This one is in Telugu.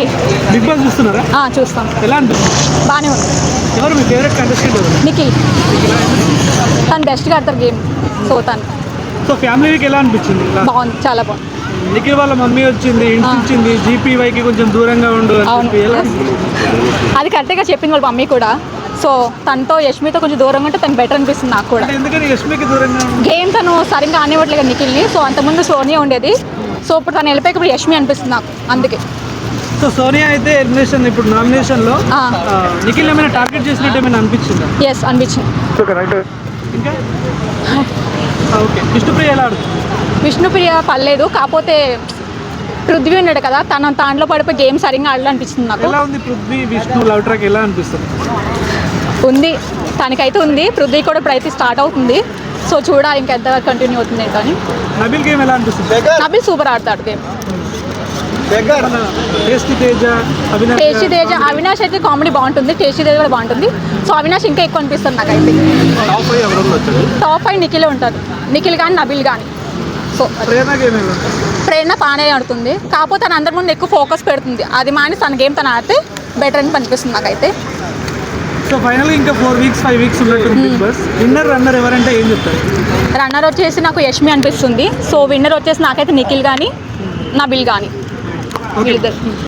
సాయి బిగ్ బాస్ చూస్తున్నారా? ఆ, చూస్తాం. ఎలా అనిపిస్తుంది? బాగానే ఉంది. ఎవరు మీ ఫేవరెట్ కంటెస్టెంట్ ఎవరు? నిఖిల్. తను బెస్ట్గా ఆడతారు గేమ్. సో తను. సో ఫ్యామిలీ వీక్ ఎలా అనిపించింది? బాగుంది చాలా బాగుంది. నిఖిల్ వాళ్ళ మమ్మీ వచ్చింది ఇంటి ఇచ్చింది జీపీవైకి కొంచెం దూరంగా ఉండు అని అవును. చెప్పి ఎలా అనిపించింది? అది కరెక్ట్గా చెప్పింది వాళ్ళ మమ్మీ కూడా. సో తనతో యష్మితో కొంచెం దూరంగా ఉంటే తను బెటర్ అనిపిస్తుంది నాకు కూడా. అంటే ఎందుకని యష్మికి దూరంగా ఉండు? గేమ్ తను సరిగ్గా ఆనివ్వట్లేదు నిఖిల్ని. సో అంతకుముందు సోనియా ఉండేది. సో ఇప్పుడు తను వెళ్ళిపోయి ఇప్పుడు యష్మి అనిపిస్తుంది నాకు. అందుకే. సో సోనియా అయితే ఎలిమినేషన్ ఇప్పుడు నామినేషన్లో నిఖిల్ ఏమైనా టార్గెట్ చేసినట్టు ఏమైనా అనిపించిందా? ఎస్ అనిపించింది. ఇంకా? ఓకే. విష్ణుప్రియ ఎలా విష్ణుప్రియ పర్లేదు కాకపోతే పృథ్వీ ఉన్నాడు కదా తన దాంట్లో పడిపోయి గేమ్ సరిగ్గా ఆడాలనిపించింది నాకు. ఎలా ఉంది పృథ్వీ విష్ణు లవ్ ట్రాక్ ఎలా అనిపిస్తుంది? ఉంది. తనకైతే ఉంది. పృథ్వీ కూడా ఇప్పుడు అయితే స్టార్ట్ అవుతుంది. సో చూడాలి ఇంకా ఎంత కంటిన్యూ అవుతుంది ఏంటో అని నబిల్ గేమ్ ఎలా అనిపిస్తుంది? నబిల్ సూపర్ ఆడతాడు గేమ్. టేస్టీ తేజ అవినాష్ అయితే కామెడీ బాగుంటుంది టేస్టీ తేజ కూడా బాగుంటుంది. సో అవినాష్ ఇంకా ఎక్కువ అనిపిస్తుంది నాకైతే. టాప్ ఫైవ్ నిఖిలే ఉంటారు నిఖిల్ కానీ నబిల్ కానీ సో ప్రేరణ బాగానే ఆడుతుంది. కాకపోతే తన అందరి ముందు ఎక్కువ ఫోకస్ పెడుతుంది. అది మాని తన గేమ్ తను ఆడితే బెటర్ అని అనిపిస్తుంది నాకైతే. సో ఫైనల్ ఇంకా four weeks five weeks winner runner ఎవరంటే ఏం చెప్తారు? రన్నర్ వచ్చేసి నాకు యష్మి అనిపిస్తుంది. సో విన్నర్ వచ్చేసి నాకైతే నిఖిల్ కానీ నబిల్ కానీ или даже